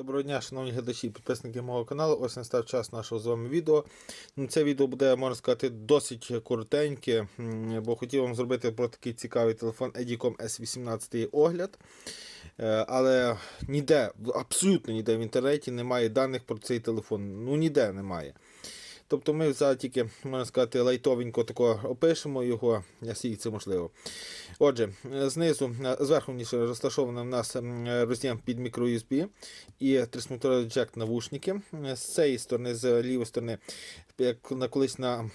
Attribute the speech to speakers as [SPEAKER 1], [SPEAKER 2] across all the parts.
[SPEAKER 1] Доброго дня, шановні глядачі і підписники мого каналу. Ось настав час нашого з вами відео. Ну, Це відео буде, можна сказати, досить коротеньке, бо хотів вам зробити про такий цікавий телефон Edicom S18 огляд. Е, Але ніде, абсолютно ніде в інтернеті немає даних про цей телефон. Ну ніде немає. Тобто ми зараз тільки, можна сказати, лайтовенько такого опишемо його, наскільки це можливо. Отже, знизу, е, зверху ніж розташовано в нас роз'єм під мікро-USB і 3,5 джек навушники. З цієї сторони, з лівої сторони, як на колись на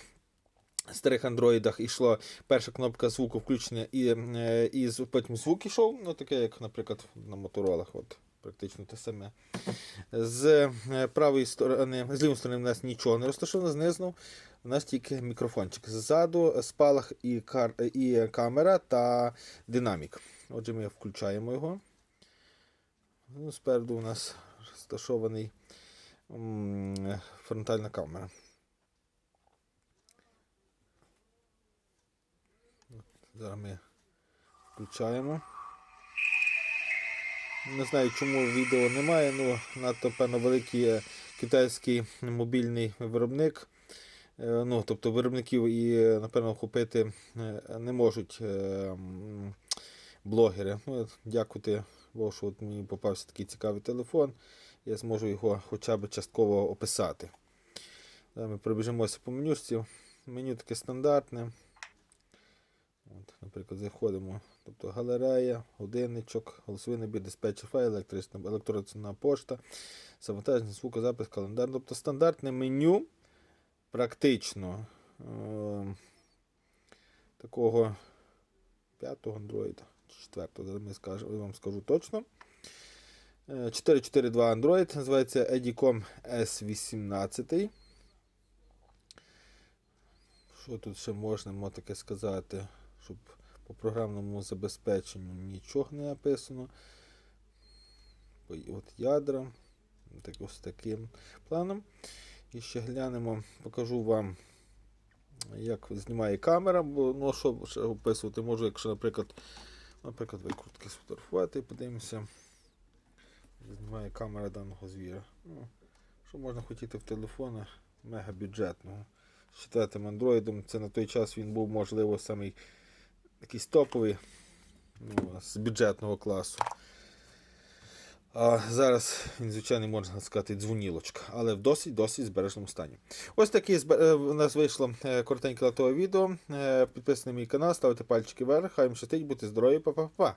[SPEAKER 1] старих андроїдах йшла перша кнопка звуку включення, і, е, і потім звук йшов, ну таке, як, наприклад, на моторолах. От. Практично те саме. З е, правої сторони, з лівої сторони, в нас нічого не розташовано, знизу у нас тільки мікрофончик. Ззаду спалах і, кар... і камера та динамік. Отже, ми включаємо його. Ну, спереду у нас розташований фронтальна камера. Зараз ми включаємо. Не знаю, чому відео немає, ну надто певно великий китайський мобільний виробник. Е, Ну, тобто виробників і, напевно, охопити е, не можуть е, блогери. Ну, дякувати Богу, що от мені попався такий цікавий телефон. Я зможу його хоча б частково описати. Ми пробіжимося по менюшці. Меню таке стандартне. От, наприклад, заходимо. Тобто галерея, годинничок, голосовий набір диспетчер файл, електрична електронна пошта, самотежний звукозапис, календар. Тобто стандартне меню практично е- такого п'ятого андроїда чи четвертого, зараз ми скажу, я вам скажу точно. Е, 442 Android, називається Edicom S18. Що тут ще можна мо таке сказати, щоб по програмному забезпеченню нічого не написано. От ядра. Так, ось таким планом. І ще глянемо, покажу вам, як знімає камера, бо ну, що ще описувати можу, якщо, наприклад, наприклад, викрутки сфотографувати, подивимося. Знімає камера даного звіра. Ну, що можна хотіти в телефона мегабюджетного. З четвертим андроїдом. Це на той час він був, можливо, самий якийсь топовий ну, з бюджетного класу. А зараз він, звичайно, можна сказати, дзвонілочка, але в досить досить збережному стані. Ось таке збе- е, у нас вийшло е, коротеньке латове відео. Підписуйтесь на мій канал, ставте пальчики вверх, хай вам щастить, будьте здорові, па-па-па.